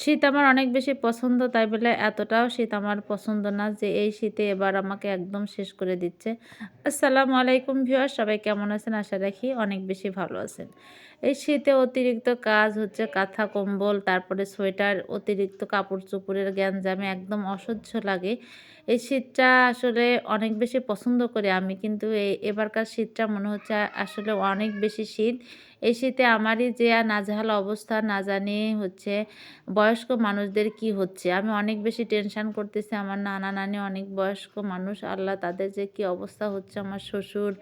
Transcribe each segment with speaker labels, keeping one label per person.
Speaker 1: শীত আমার অনেক বেশি পছন্দ, তাই বলে এতটাও শীত আমার পছন্দ না যে এই শীতে এবার আমাকে একদম শেষ করে দিচ্ছে। আসসালামু আলাইকুম ভিউয়ার সবাই কেমন আছেন? আশা রাখি অনেক বেশি ভালো আছেন। এই শীতে অতিরিক্ত কাজ হচ্ছে কাঁথা, কম্বল, তারপরে সোয়েটার, অতিরিক্ত কাপড় চোপড়ের গ্যাঞ্জামে একদম অসহ্য লাগে। এই শীতটা আসলে অনেক বেশি পছন্দ করি আমি, কিন্তু এই এবারকার শীতটা মনে হচ্ছে আসলে অনেক বেশি শীত। এই শীতে আমারই যে নাজহাল অবস্থা না জানি হচ্ছে বয়স্ক মানুষদের কি হচ্ছে। আমি অনেক বেশি টেনশান করতেছি, আমার নানা নানি অনেক বয়স্ক মানুষ, আল্লাহ তাদের যে কি অবস্থা হচ্ছে, আমার শ্বশুর,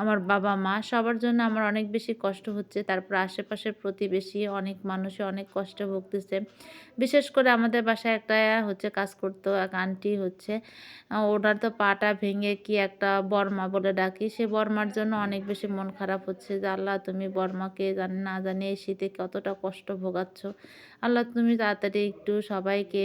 Speaker 1: আমার বাবা মা, সবার জন্য আমার অনেক বেশি কষ্ট হচ্ছে। তারপর আশেপাশের প্রতিবেশী অনেক মানুষে অনেক কষ্ট ভুগতেছে। বিশেষ করে আমাদের বাসায় একটা হচ্ছে কাজ করতো, এক আন্টি হচ্ছে। ওনার তো পাটা ভেঙে কি একটা বর্মা বলে ডাকি, সে বর্মার জন্য অনেক বেশি মন খারাপ হচ্ছে যে, আল্লাহ তুমি বর্মাকে জানি না জানে শীতে কতটা কষ্ট ভোগাচ্ছ। আল্লাহ তুমি তাড়াতাড়ি একটু সবাইকে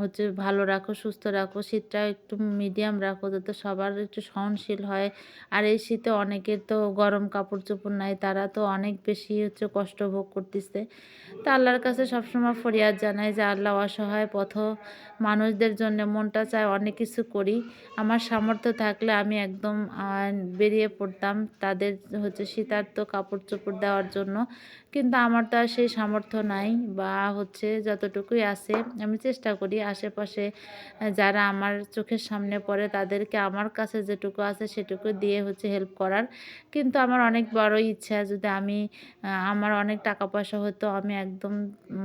Speaker 1: হচ্ছে ভালো রাখো, সুস্থ রাখো, শীতটা একটু মিডিয়াম রাখো যাতে সবার একটু সহনশীল হয়। আর এই শীতে অনেকের তো গরম কাপড় চোপড় নাই, তারা তো অনেক বেশি হচ্ছে কষ্ট ভোগ করতেছে। তা আল্লাহর কাছে সবসময় ফরিয়াদ জানাই যে আল্লাহ অসহায় পথ মানুষদের জন্য মনটা চায় অনেক কিছু করি। আমার সামর্থ্য থাকলে আমি একদম বেরিয়ে পড়তাম তাদের হচ্ছে শীতার্থ কাপড় চোপড় দেওয়ার জন্য। কিন্তু আমার তো আর সেই সামর্থ্য নাই বা হচ্ছে যতটুকুই আছে আমি চেষ্টা করি আশেপাশে যারা আমার চোখের সামনে পড়ে তাদেরকে আমার কাছে যেটুকু আছে সেটুকু দিয়ে হচ্ছে হেল্প করার। কিন্তু আমার অনেক বড় ইচ্ছা যদি আমি আমার অনেক টাকা পয়সা হতো, আমি একদম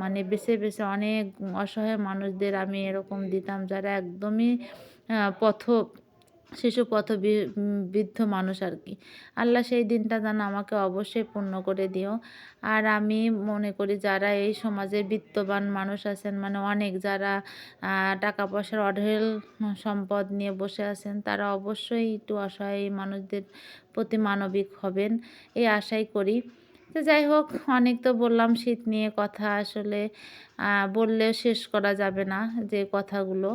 Speaker 1: মানে বেছে বেছে অনেক অসহায় মানুষদের আমি এরকম দিতাম যারা একদমই পথ শিশু পথ বৃদ্ধ মানুষ আর কি। আল্লাহ সেই দিনটা যেন আমাকে অবশ্যই পূর্ণ করে দিও। আর আমি মনে করি যারা এই সমাজে বিত্তবান মানুষ আছেন মানে অনেক যারা টাকা পয়সার অঢেল সম্পদ নিয়ে বসে আছেন, তারা অবশ্যই একটু অসহায় মানুষদের প্রতি মানবিক হবেন। এই আশাই করি। তো যাই হোক, অনেক তো বললাম শীত নিয়ে কথা আসলে বললে শেষ করা যাবে না যে কথাগুলো।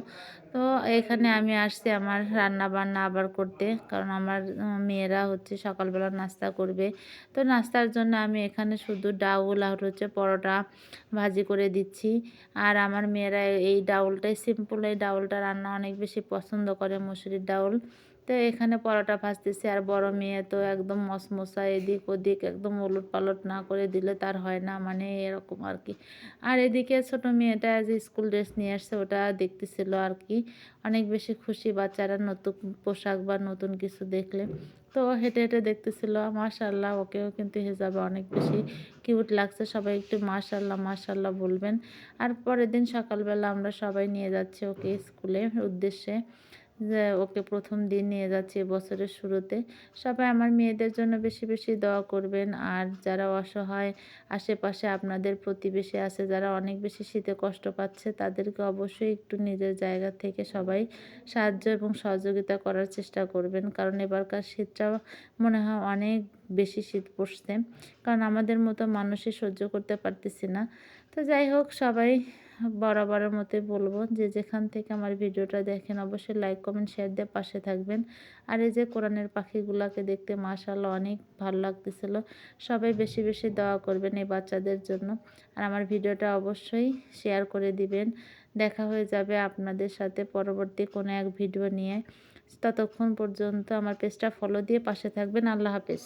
Speaker 1: তো এখানে আমি আসছি আমার রান্না বান্না আবার করতে, কারণ আমার মেয়েরা হচ্ছে সকালবেলা নাস্তা করবে। তো নাস্তার জন্য আমি এখানে শুধু ডাউল আর হচ্ছে পরোটা ভাজি করে দিচ্ছি। আর আমার মেয়েরা এই ডাউলটাই, সিম্পল এই ডাউলটা রান্না অনেক বেশি পছন্দ করে, মুসুরির ডাউল। তো এখানে পরোটা ভাজতেছি। আর বড় মেয়ে তো একদম মশমশা এদিক ওদিক একদম উলট পালট না করে দিলে তার হয় না মানে এরকম আর কি আর এদিকে ছোট মেয়েটা যে স্কুল ড্রেস নিয়ে আসছে ওটা দেখতেছিল আর কি অনেক বেশি খুশি বাচ্চারা নতুন পোশাক বা নতুন কিছু দেখলে। তো হেঁটে হেঁটে দেখতেছিল, মাশাল্লাহ, ওকেও কিন্তু হিসাবে অনেক বেশি কিউট লাগছে, সবাই একটু মাশাল্লাহ মাশাল্লাহ বলবেন। আর পরের দিন সকালবেলা আমরা সবাই নিয়ে যাচ্ছি ওকে স্কুলে উদ্দেশ্যে। ওকে প্রথম দিন নিয়ে যাচ্ছি বছরের শুরুতে। সবাই আমার মেয়েদের জন্য বেশি বেশি দোয়া করবেন। আর যারা অসহায় আশেপাশে আপনাদের প্রতিবেশী আছে, যারা অনেক বেশি শীতে কষ্ট পাচ্ছে, তাদেরকে অবশ্যই একটু নিজের জায়গা থেকে সবাই সাহায্য এবং সহযোগিতা করার চেষ্টা করবেন। কারণ এবারকার শীতটা মনে হয় অনেক বেশি শীত পড়ছে। কারণ আমাদের মতো মানুষই সহ্য করতে পারতেছি না। তো যাই হোক, সবাই বরাবরের মতোই বলব যে যেখান থেকে আমার ভিডিওটা দেখেন অবশ্যই লাইক কমেন্ট শেয়ার দিয়ে পাশে থাকবেন। আর এই যে কোরআনের পাখিগুলোকে দেখতে মাশাল্লাহ অনেক ভালো লাগতেছিল। সবাই বেশি বেশি দোয়া করবেন এই বাচ্চাদের জন্য। আর আমার ভিডিওটা অবশ্যই শেয়ার করে দিবেন। দেখা হয়ে যাবে আপনাদের সাথে পরবর্তী কোনো এক ভিডিও নিয়ে। ততক্ষণ পর্যন্ত আমার পেজটা ফলো দিয়ে পাশে থাকবেন। আল্লাহ হাফেজ।